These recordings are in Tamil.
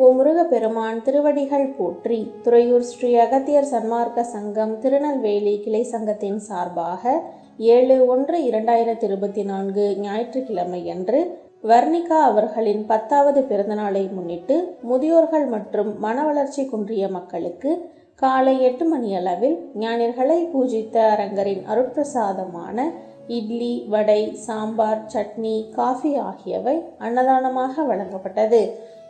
ஓ முருகப்பெருமான் திருவடிகள் போற்றி துறையூர் ஸ்ரீ அகத்தியர் சன்மார்க்க சங்கம் திருநெல்வேலி கிளை சங்கத்தின் சார்பாக ஏழு ஒன்று இரண்டாயிரத்தி இருபத்தி நான்கு ஞாயிற்றுக்கிழமை அன்று வர்ணிகா அவர்களின் பத்தாவது பிறந்தநாளை முன்னிட்டு முதியோர்கள் மற்றும் மன வளர்ச்சி குன்றிய மக்களுக்கு காலை எட்டு மணியளவில் ஞானிகளை பூஜித்த அரங்கரின் அருட்பிரசாதமான இட்லி வடை சாம்பார் சட்னி காஃபி ஆகியவை அன்னதானமாக வழங்கப்பட்டது.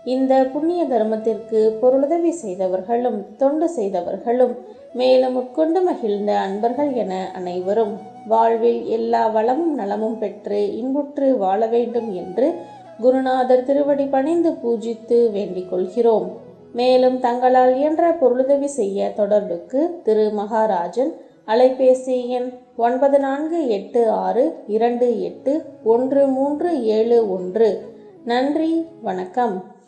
இந்த புண்ணிய தர்மத்திற்கு பொருளுதவி செய்தவர்களும் தொண்டு செய்தவர்களும் மேலும் உட்கொண்டு மகிழ்ந்த அன்பர்கள் என அனைவரும் வாழ்வில் எல்லா வளமும் நலமும் பெற்று இன்புற்று வாழ வேண்டும் என்று குருநாதர் திருவடி பணிந்து பூஜித்து வேண்டிக் கொள்கிறோம். மேலும் தங்களால் இயன்ற பொருளுதவி செய்ய தொடர்புக்கு திரு. மகாராஜன் அலைபேசி எண் ஒன்பது நான்கு எட்டு ஆறு இரண்டு எட்டு ஒன்று மூன்று ஏழு ஒன்று. நன்றி வணக்கம்.